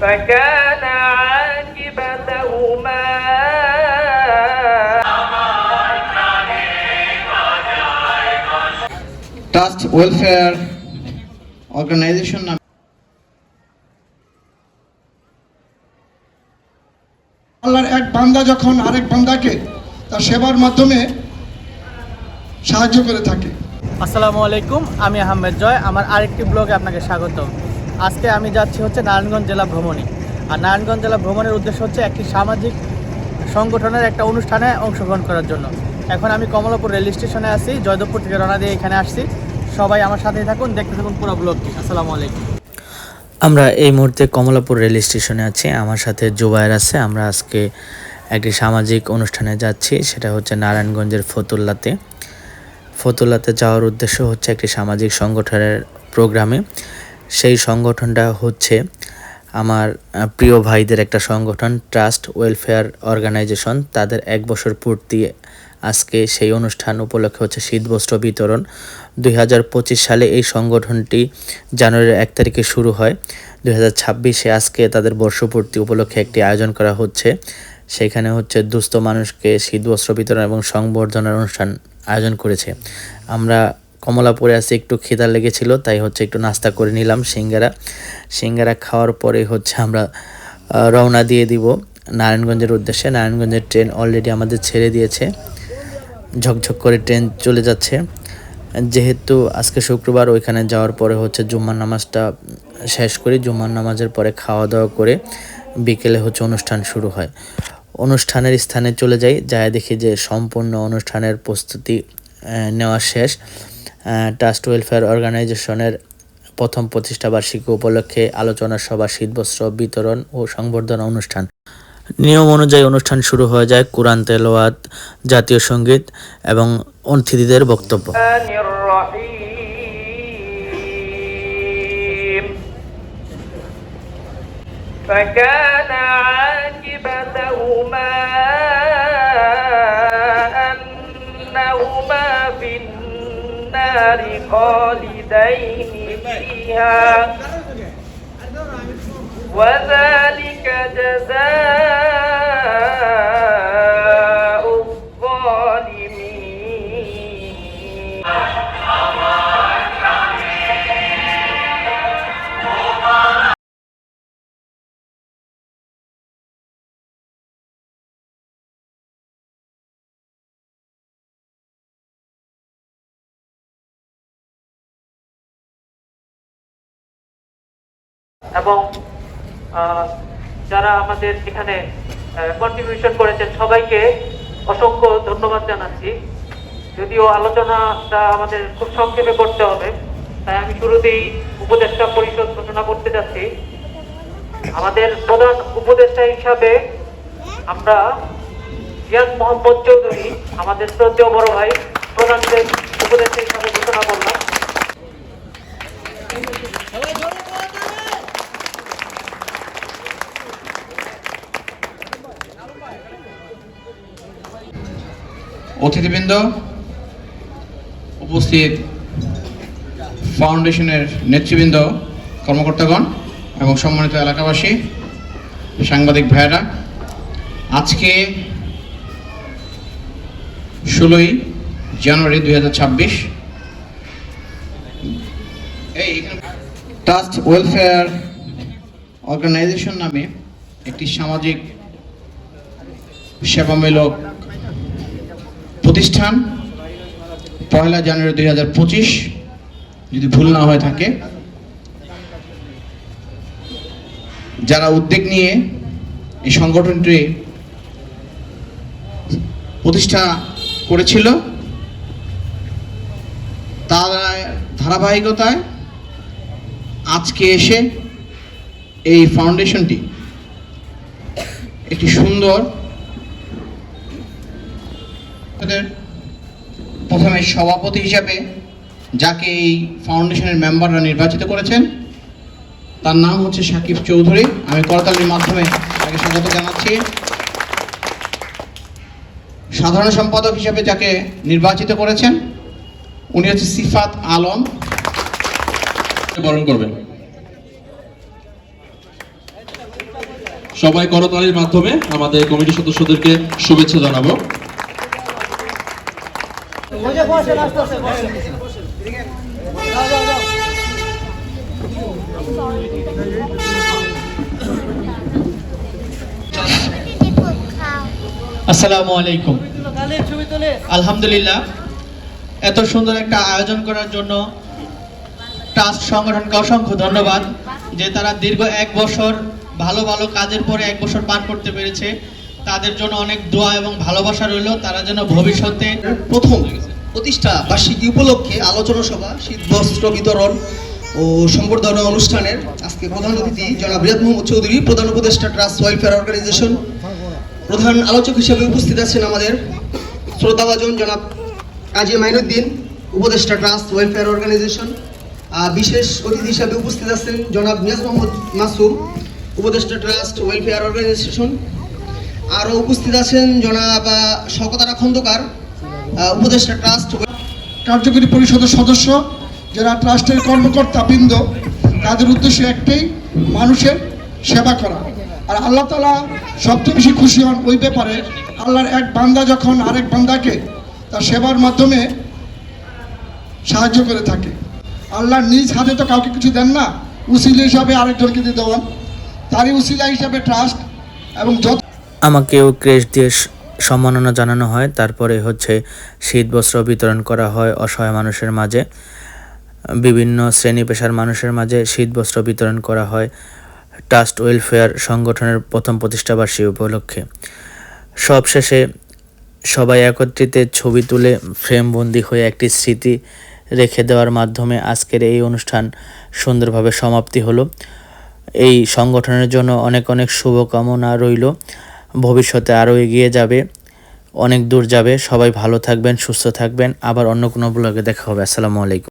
فكان عاقبتهما trust welfare organisation নামে আল্লাহর এক বান্দা যখন আরেক বান্দাকে তার সেবার মাধ্যমে সাহায্য করে থাকে আসসালামু আলাইকুম আমি আহমেদ জয় আমার আরেকটি ব্লগে আপনাকে স্বাগত আজকে আমি যাচ্ছি হচ্ছে নারায়ণগঞ্জ জেলা ভ্রমণে। আর নারায়ণগঞ্জ জেলা ভ্রমণের উদ্দেশ্য হচ্ছে একটি সামাজিক সংগঠনের একটা অনুষ্ঠানে অংশগ্রহণ করার জন্য। এখন আমি কমলাপুর রেল স্টেশনে আছি, জয়দেবপুর থেকে রওনা দিয়ে এখানে আসছি। সবাই আমার সাথেই থাকুন, দেখতে থাকুন পুরো ব্লগটি। আসসালামু আলাইকুম। আমরা এই মুহূর্তে কমলাপুর রেল স্টেশনে আছি, আমার সাথে জুবায়ের আছে। আমরা আজকে একটি সামাজিক অনুষ্ঠানে যাচ্ছি, সেটা হচ্ছে নারায়ণগঞ্জের ফতুল্লাতে। ফতুল্লাতে যাওয়ার উদ্দেশ্য হচ্ছে একটি সামাজিক সংগঠনের প্রোগ্রামে। সেই সংগঠনটা হচ্ছে আমার প্রিয় ভাইদের একটা সংগঠন ট্রাস্ট ওয়েলফেয়ার অর্গানাইজেশন তাদের এক বছর পূর্তি আজকে সেই অনুষ্ঠান উপলক্ষে হচ্ছে শীতবস্ত্র বিতরণ। দুই হাজার পঁচিশ সালে এই সংগঠনটি জানুয়ারির এক তারিখে শুরু হয়। দুই হাজার ছাব্বিশে আজকে তাদের বর্ষপূর্তি উপলক্ষে একটি আয়োজন করা হচ্ছে। সেখানে হচ্ছে দুস্থ মানুষকে শীতবস্ত্র বিতরণ এবং সংবর্ধনার অনুষ্ঠান আয়োজন করেছে। আমরা কমলাপুরে আসে একটু খিদা লেগেছিল, তাই হচ্ছে একটু নাস্তা করে নিলাম সিঙ্গারা। সিঙ্গারা খাওয়ার পরে হচ্ছে আমরা রওনা দিয়ে দিব নারায়ণগঞ্জের উদ্দেশ্যে। নারায়ণগঞ্জের ট্রেন অলরেডি আমাদের ছেড়ে দিয়েছে। ঝকঝক করে ট্রেন চলে যাচ্ছে। যেহেতু আজকে শুক্রবার, ওইখানে যাওয়ার পরে হচ্ছে জুম্মার নামাজটা শেষ করি। জুম্মার নামাজের পরে খাওয়া দাওয়া করে বিকেলে হচ্ছে অনুষ্ঠান শুরু হয়। অনুষ্ঠানের স্থানে চলে যাই যায় দেখি যে সম্পূর্ণ অনুষ্ঠানের প্রস্তুতি নেওয়া শেষ। ট্রাস্ট ওয়েলফেয়ার অর্গানাইজেশনের প্রথম প্রতিষ্ঠা বার্ষিকী উপলক্ষে আলোচনা সভা শীতবস্ত্র বিতরণ ও সংবর্ধনা অনুষ্ঠান নিয়ম অনুযায়ী অনুষ্ঠান শুরু হয়ে যায় কোরআন তেলাওয়াত জাতীয় সঙ্গীত এবং অতিথিদের বক্তব্য الرحمن الرحيم فكان عاقبتهما النار خالدين فيها وذلك جزاء এবং যারা আমাদের এখানে কন্ট্রিবিউশন করেছেন, সবাইকে অসংখ্য ধন্যবাদ জানাচ্ছি। যদিও আলোচনাটা আমাদের খুব সংক্ষেপে করতে হবে, তাই আমি শুরুতেই উপদেষ্টা পরিষদ ঘোষণা করতে যাচ্ছি। আমাদের প্রধান উপদেষ্টা হিসাবে আমরা জিয়াদ মোহাম্মদ চৌধুরী, আমাদের শ্রদ্ধেয় বড় ভাই প্রধান উপদেষ্টা হিসাবে ঘোষণা করলাম। অতিথিবৃন্দ, উপস্থিত ফাউন্ডেশনের নেতৃবৃন্দ, কর্মকর্তাগণ এবং সম্মানিত এলাকাবাসী, সাংবাদিক ভাইয়েরা, আজকে ষোলোই জানুয়ারি দুই হাজার ছাব্বিশ। এই ট্রাস্ট ওয়েলফেয়ার অর্গানাইজেশন নামে একটি সামাজিক সেবামূলক প্রতিষ্ঠান, পয়লা জানুয়ারি দুই হাজার পঁচিশ, যদি ভুল না হয়ে থাকে। যারা উদ্যোগ নিয়ে এই সংগঠনটি প্রতিষ্ঠা করেছিল, তার ধারাবাহিকতায় আজকে এসে এই ফাউন্ডেশনটি একটি সুন্দর প্রথমে সভাপতি হিসাবে যাকে এই ফাউন্ডেশনের মেম্বাররা নির্বাচিত করেছেন, তার নাম হচ্ছে সাকিব চৌধুরী। আমি করতালির মাধ্যমে তাকে স্বাগত জানাচ্ছি। সাধারণ সম্পাদক হিসেবে যাকে নির্বাচিত করেছেন, উনি হচ্ছে সিফাত আলম। বরণ করবেন। সবাই করতালির মাধ্যমে আমাদের কমিটি সদস্যদেরকে শুভেচ্ছা জানাব। আসসালামু আলাইকুম। আলহামদুলিল্লাহ। এত সুন্দর একটা আয়োজন করার জন্য ট্রাস্ট সংগঠনকে অসংখ্য ধন্যবাদ যে তারা দীর্ঘ এক বছর ভালো ভালো কাজের পরে এক বছর পার করতে পেরেছে। তাদের জন্য অনেক দোয়া এবং ভালোবাসা রইল। তারা যেন ভবিষ্যতে প্রথম প্রতিষ্ঠা বার্ষিকী উপলক্ষে আলোচনা সভা শীত বস্ত্র বিতরণ ও সম্বর্ধনা অনুষ্ঠানের আজকে প্রধান অতিথি জনাব রিয়াদ মোহাম্মদ চৌধুরী প্রধান উপদেষ্টা ট্রাস্ট ওয়েলফেয়ার অর্গানাইজেশন। প্রধান আলোচক হিসেবে উপস্থিত আছেন আমাদের শ্রোতাভাজন জনাব কাজী মাইনুদ্দিন উপদেষ্টা ট্রাস্ট ওয়েলফেয়ার অর্গানাইজেশন। আহ, বিশেষ অতিথি হিসাবে উপস্থিত আছেন জনাব মিয়াজ মোহাম্মদ মাসুম উপদেষ্টা ট্রাস্ট ওয়েলফেয়ার অর্গানাইজেশন। আরও উপস্থিত আছেন জনাব শকতারা খন্দকার উপদেষ্টা ট্রাস্ট কার্যকরী পরিষদের সদস্য, যারা ট্রাস্টের কর্মকর্তা বৃন্দ, তাদের উদ্দেশ্য একটাই, মানুষের সেবা করা। আর আল্লাহ তালা সবচেয়ে বেশি খুশি হন ওই ব্যাপারে, আল্লাহর এক বান্দা যখন আরেক বান্দাকে তার সেবার মাধ্যমে সাহায্য করে থাকে, আল্লাহ নিজ হাতে তো কাউকে কিছু দেন না, উসিলা হিসাবে আরেকজনকে দিয়ে দেওয়ান। তারই উসিলা হিসাবে ট্রাস্ট এবং যত আমাকেও ক্রেশ দিয়ে সম্মাননা জানানো হয়। তারপরে হচ্ছে শীত বস্ত্র বিতরণ করা হয় অসহায় মানুষের মাঝে। বিভিন্ন শ্রেণি পেশার মানুষের মাঝে শীত বস্ত্র বিতরণ করা হয়। ট্রাস্ট ওয়েলফেয়ার সংগঠনের প্রথম প্রতিষ্ঠাবার্ষিকী উপলক্ষে। সবশেষে সবাই একত্রিত ছবি তুলে ফ্রেমবন্দি হয়ে একটি স্মৃতি রেখে দেওয়ার মাধ্যমে আজকের এই অনুষ্ঠান সুন্দরভাবে সমাপ্তি হলো। এই সংগঠনের জন্য অনেক অনেক শুভকামনা রইল। ভবিষ্যতে আরও এগিয়ে যাবে। অনেক দূর যাবে। সবাই ভালো থাকবেন, সুস্থ থাকবেন। আবার অন্য কোনো ব্লগে দেখা হবে। আসসালামু আলাইকুম।